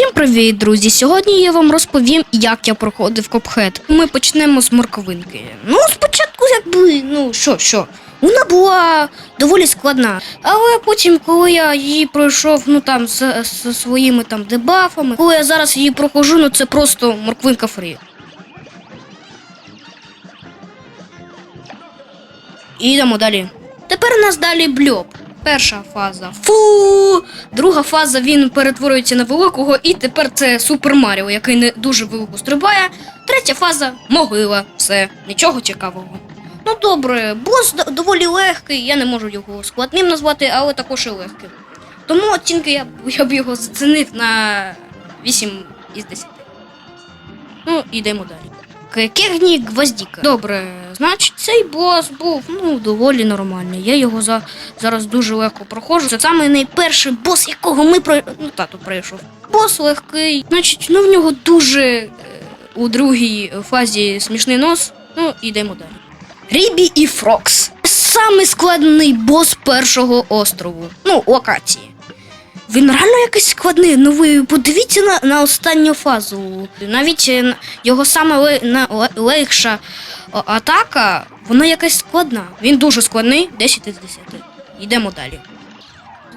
Всім привіт, друзі! Сьогодні я вам розповім, як я проходив копхед. Ми почнемо з морковинки. Ну, спочатку, якби, ну що, що. Вона була доволі складна. Але потім, коли я її пройшов, ну там з, з своїми там дебафами, коли я зараз її прохожу, ну це просто морквинка фрі. І йдемо далі. Тепер у нас далі бльоп. Перша фаза. Фу! Друга фаза він перетворюється на великого, і тепер це Супер Маріо, який не дуже велико стрибає. Третя фаза могила. Все, нічого цікавого. Ну добре, бос доволі легкий, я не можу його складним назвати, але також і легким. Тому оцінки я, я б його зацінив на 8 із 10. Ну, йдемо далі. К- Кегні Гвоздіка. Добре, значить, цей бос був ну, доволі нормальний. Я його за, зараз дуже легко проходжу. Це саме найперший бос, якого ми про... ну, тато пройшов. Бос легкий. Значить, ну в нього дуже е, у другій фазі смішний нос. Ну, йдемо далі. Рібі і Фрокс. Самий складний бос першого острову. Ну, локації. Він реально якийсь складний. Ну ви подивіться на, на останню фазу. Навіть е, його саме легша атака, вона якась складна. Він дуже складний, 10 із 10. Йдемо далі.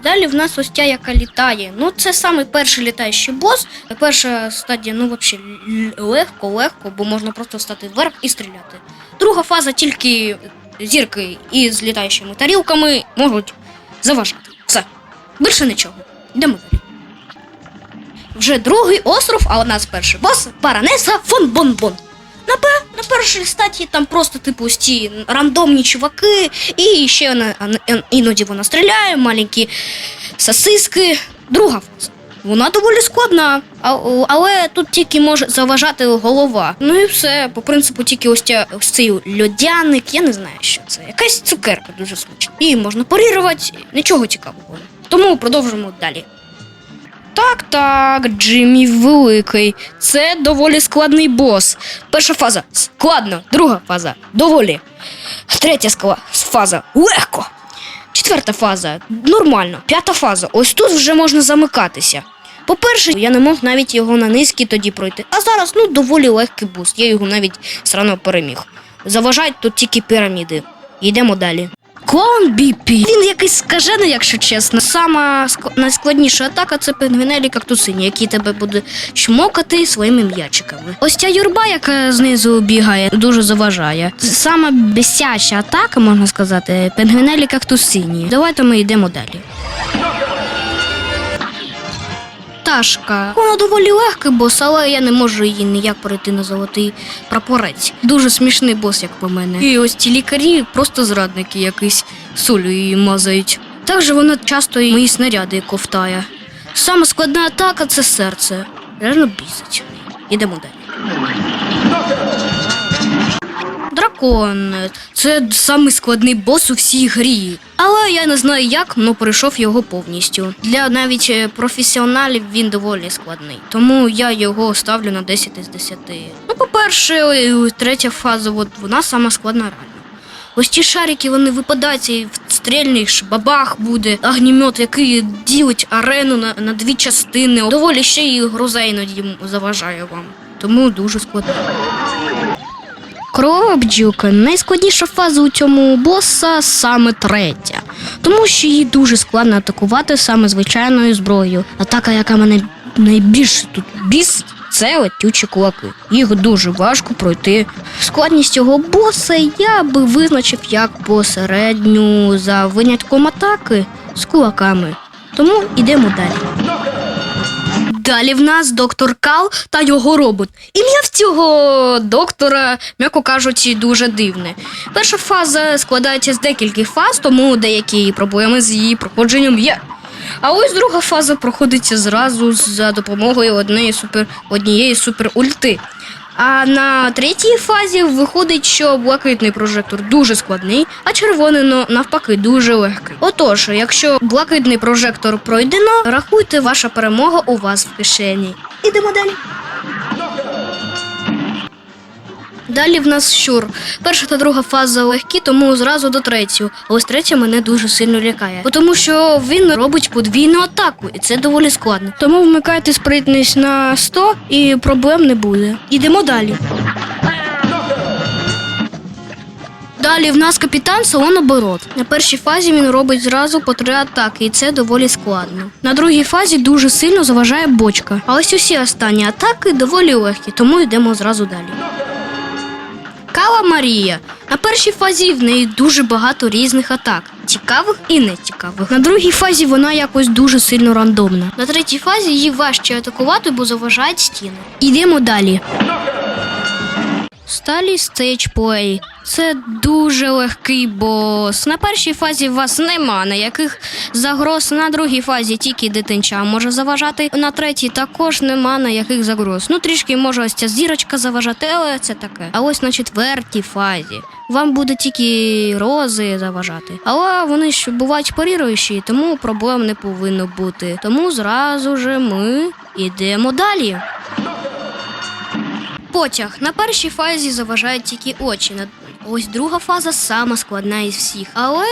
Далі в нас ось ця, яка літає. Ну, це саме перший літаючий бос. Перша стадія, ну, взагалі, легко, легко, бо можна просто стати вверх і стріляти. Друга фаза тільки зірки із літаючими тарілками можуть заважати. Більше нічого. Йдемо далі. Вже другий остров, а у нас перший бос Баронеса фон Бонбон. На, пе- на першій статі там просто типу ось ці рандомні чуваки, і ще на- іноді вона стріляє, маленькі сосиски. Друга фаза. Вона доволі складна, але тут тільки може заважати голова. Ну і все, по принципу, тільки ось, ця, ось цей льодяник, я не знаю, що це. Якась цукерка дуже смачна. Її можна парірувати, нічого цікавого. Тому продовжимо далі. Так, так, Джиммі великий. Це доволі складний бос. Перша фаза складно, друга фаза доволі. Третя фаза легко. Четверта фаза нормально. П'ята фаза. Ось тут вже можна замикатися. По-перше, я не мог навіть його на низький тоді пройти. А зараз ну доволі легкий буст. Я його навіть срано переміг. Заважають тут тільки піраміди. Йдемо далі. Клоун Біпі. Він якийсь скажений, якщо чесно. Сама ск- найскладніша атака це пінгвінелі кактусині, які тебе буде чмокати своїми м'ячиками. Ось ця юрба, яка знизу бігає, дуже заважає. Сама бесяча атака, можна сказати, пінгвінелі кактусині. Давайте ми йдемо далі. Пташка. Вона доволі легкий бос, але я не можу її ніяк перейти на золотий прапорець. Дуже смішний бос, як по мене. І ось ці лікарі просто зрадники якісь солю її мазають. Також вона часто і мої снаряди ковтає. Саме складна атака це серце. Реально бісить. Ідемо далі. Дракон. Це самий складний бос у всій грі. Але я не знаю як, але пройшов його повністю. Для навіть е, професіоналів він доволі складний. Тому я його ставлю на 10 із 10. Ну, по-перше, третя фаза, от вона сама складна реально. Ось ті шарики вони випадають і стрільниш, бабах буде, огнімет, який ділить арену на, на дві частини. Доволі ще і гроза іноді заважає вам. Тому дуже складно. Крова бджілка найскладніша фаза у цьому боса саме третя, тому що її дуже складно атакувати саме звичайною зброєю. Атака, яка мене найбільше тут бісить, це летючі кулаки. Їх дуже важко пройти. Складність цього боса я би визначив як посередню за винятком атаки з кулаками. Тому йдемо далі. Далі в нас доктор Кал та його робот. Ім'я в цього доктора, м'яко кажучи, дуже дивне. Перша фаза складається з декількох фаз, тому деякі проблеми з її проходженням є. А ось друга фаза проходиться зразу за допомогою однієї супер однієї супер ульти. А на третій фазі виходить, що блакитний прожектор дуже складний, а червоний ну, навпаки дуже легкий. Отож, якщо блакитний прожектор пройдено, рахуйте, ваша перемога у вас в кишені. Ідемо далі. Далі в нас щур. Перша та друга фаза легкі, тому зразу до третього. А ось третя мене дуже сильно лякає. Тому що він робить подвійну атаку, і це доволі складно. Тому вмикайте спритність на 100 і проблем не буде. Ідемо далі. Далі в нас капітан салон оборот. На першій фазі він робить зразу по три атаки, і це доволі складно. На другій фазі дуже сильно заважає бочка. А ось усі останні атаки доволі легкі, тому йдемо зразу далі. Кала Марія. На першій фазі в неї дуже багато різних атак, цікавих і нецікавих. На другій фазі вона якось дуже сильно рандомна. На третій фазі її важче атакувати, бо заважають стіни. Йдемо далі. Сталі Stage Це дуже легкий бос. На першій фазі вас нема ніяких загроз. На другій фазі тільки дитинча може заважати. На третій також нема ніяких загроз. Ну трішки може ось ця зірочка заважати, але це таке. А ось на четвертій фазі вам буде тільки рози заважати. Але вони ж бувають паріруючі, тому проблем не повинно бути. Тому зразу же ми йдемо далі. Потяг на першій фазі заважають тільки очі. Ось друга фаза сама складна із всіх. Але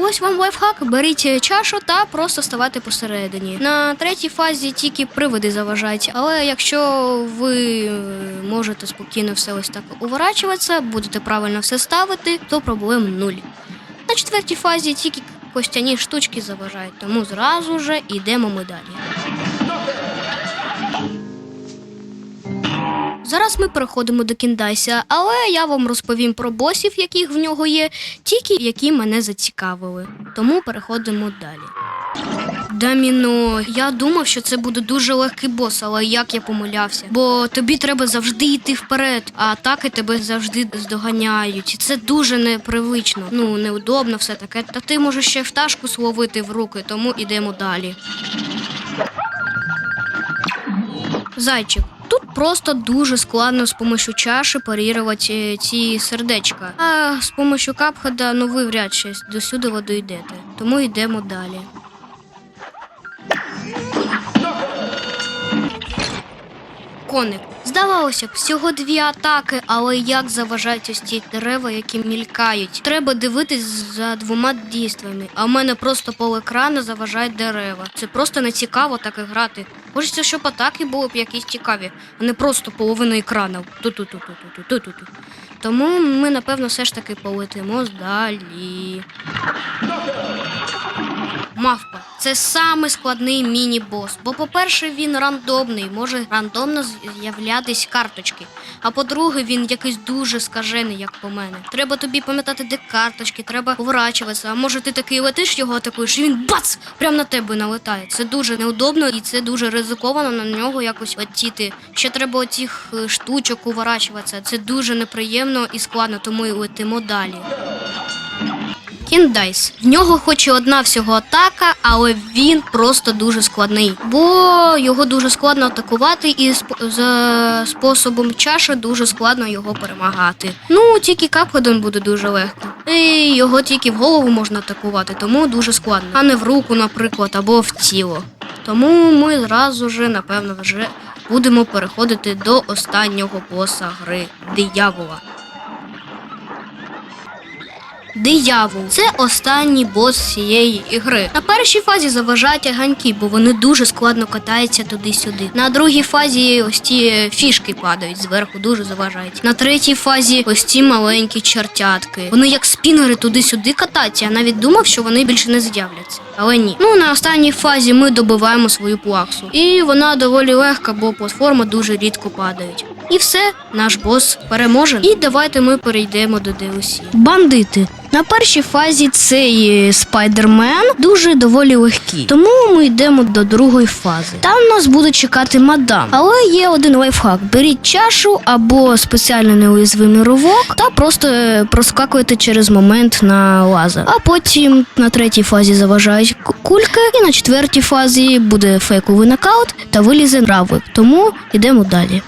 ось вам лайфхак. Беріть чашу та просто ставайте посередині. На третій фазі тільки привиди заважають. Але якщо ви е, можете спокійно все ось так уворачуватися, будете правильно все ставити, то проблем нуль. На четвертій фазі тільки костяні штучки заважають, тому зразу же йдемо ми далі. Зараз ми переходимо до Кіндайся, але я вам розповім про босів, яких в нього є, тільки які мене зацікавили. Тому переходимо далі. Даміно, я думав, що це буде дуже легкий бос, але як я помилявся. Бо тобі треба завжди йти вперед, а атаки тебе завжди здоганяють. І це дуже непривично. Ну, неудобно, все таке. Та ти можеш ще пташку словити в руки, тому йдемо далі. Зайчик. Тут просто дуже складно з помощью чаші парірувати е, ці сердечка. А з помощью капхада, ну ви вряд чи до сюди ви дійдете. Тому йдемо далі. Коник. Здавалося б, всього дві атаки, але як заважають ось ці дерева, які мількають. Треба дивитись за двома дійствами. А в мене просто пол екрану заважають дерева. Це просто не цікаво так і грати. Хочеться, щоб атаки були б якісь цікаві, а не просто половина екрану. Ту-ту-ту-ту-ту-ту-ту. Тому ми, напевно, все ж таки полетимо далі. Мавпа це самий складний міні-бос. Бо, по-перше, він рандомний, може рандомно з'являтись карточки. А по-друге, він якийсь дуже скажений, як по мене. Треба тобі пам'ятати, де карточки, треба поворачуватися. А може ти такий летиш його атакуєш, і він бац! Прямо на тебе налетає. Це дуже неудобно і це дуже ризиковано на нього якось летіти. Ще треба оцих е, штучок уворачуватися. Це дуже неприємно і складно, тому і летимо далі. Кіндайс. В нього хоч і одна всього атака, але він просто дуже складний. Бо його дуже складно атакувати, і за способом чаші дуже складно його перемагати. Ну, тільки капходом буде дуже легко. І його тільки в голову можна атакувати, тому дуже складно. А не в руку, наприклад, або в тіло. Тому ми зразу же, напевно, вже будемо переходити до останнього боса гри диявола. Диявол це останній бос цієї ігри. На першій фазі заважають ганьки, бо вони дуже складно катаються туди-сюди. На другій фазі ось ті фішки падають зверху, дуже заважають. На третій фазі ось ці маленькі чертятки. Вони як спінери туди-сюди катаються. Я навіть думав, що вони більше не з'являться. Але ні. Ну на останній фазі ми добиваємо свою плаксу. І вона доволі легка, бо платформи дуже рідко падають. І все, наш бос переможен. І давайте ми перейдемо до DLC. Бандити. На першій фазі цей е, спайдермен дуже доволі легкий. Тому ми йдемо до другої фази. Там нас буде чекати мадам. Але є один лайфхак: беріть чашу або спеціально неуязвимий ровок та просто е, проскакуєте через момент на лазер. А потім на третій фазі заважають кульки, і на четвертій фазі буде фейковий нокаут та вилізе равик. Тому йдемо далі.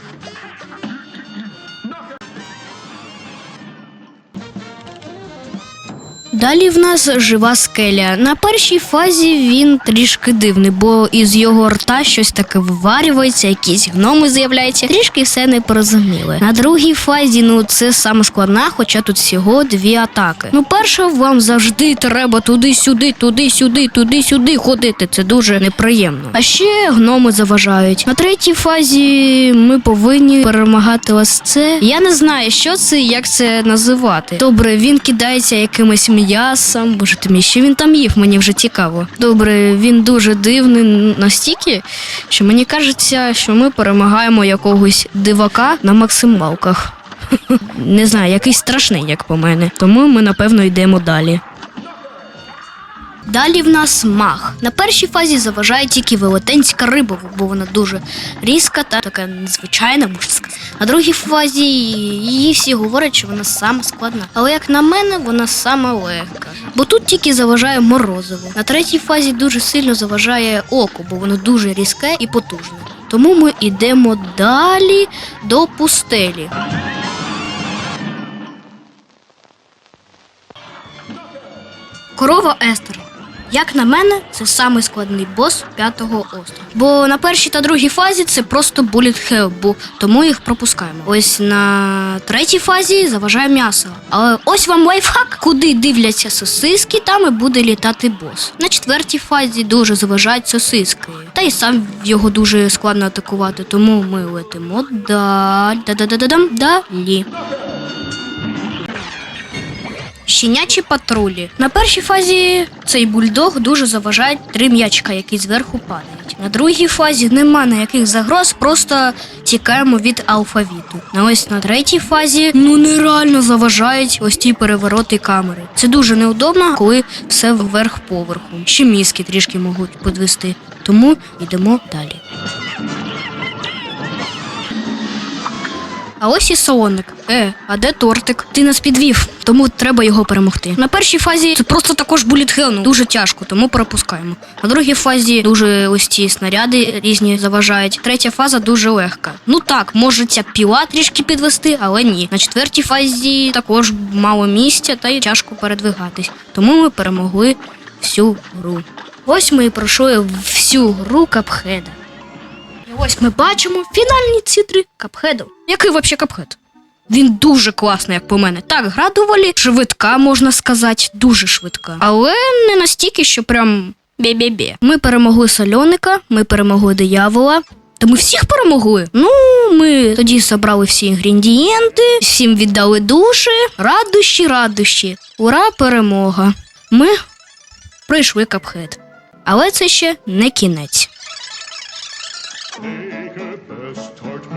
Далі в нас жива скеля. На першій фазі він трішки дивний, бо із його рта щось таке виварюється, якісь гноми з'являються. Трішки все не порозуміле. На другій фазі, ну це саме складна, хоча тут всього дві атаки. Ну, перша вам завжди треба туди-сюди, туди-сюди, туди-сюди ходити. Це дуже неприємно. А ще гноми заважають. На третій фазі ми повинні перемагати ось це. Я не знаю, що це і як це називати. Добре, він кидається якимось м'ясом. Боже ти мій, що він там їв? Мені вже цікаво. Добре, він дуже дивний настільки, що мені кажеться, що ми перемагаємо якогось дивака на максималках. Не знаю, якийсь страшний, як по мене. Тому ми напевно йдемо далі. Далі в нас мах. На першій фазі заважає тільки велетенська риба, бо вона дуже різка та така незвичайна, сказати. На другій фазі її всі говорять, що вона сама складна. Але як на мене, вона сама легка. Бо тут тільки заважає морозиво. На третій фазі дуже сильно заважає око, бо воно дуже різке і потужне. Тому ми йдемо далі до пустелі. Корова Естер. Як на мене, це самий складний бос п'ятого острова. Бо на першій та другій фазі це просто буліт хел, бо тому їх пропускаємо. Ось на третій фазі заважає м'ясо. Але ось вам лайфхак, куди дивляться сосиски, там і буде літати бос. На четвертій фазі дуже заважають сосиски. Та й сам його дуже складно атакувати, тому ми летимо далі. Далі. Щенячі патрулі. На першій фазі цей бульдог дуже заважає три м'ячика, які зверху падають. На другій фазі нема ніяких загроз, просто тікаємо від алфавіту. На ось на третій фазі ну нереально заважають ось ті перевороти камери. Це дуже неудобно, коли все вверх поверху. Ще мізки трішки можуть підвести. Тому йдемо далі. А ось і солоник. Е, а де тортик? Ти нас підвів, тому треба його перемогти. На першій фазі це просто також буліт хел, ну, дуже тяжко, тому пропускаємо. На другій фазі дуже ось ці снаряди різні заважають. Третя фаза дуже легка. Ну так, може ця піла трішки підвести, але ні. На четвертій фазі також мало місця та й тяжко передвигатись. Тому ми перемогли всю гру. Ось ми і пройшли всю гру капхеда. І ось ми бачимо фінальні цитри капхеду. Який взагалі капхед? Він дуже класний, як по мене. Так, гра доволі швидка, можна сказати, дуже швидка. Але не настільки, що прям бе-бе-бе. Ми перемогли сольоника, ми перемогли диявола. Та ми всіх перемогли. Ну, ми тоді зібрали всі інгредієнти, всім віддали душі, радощі, радощі. Ура, перемога! Ми пройшли капхед. Але це ще не кінець.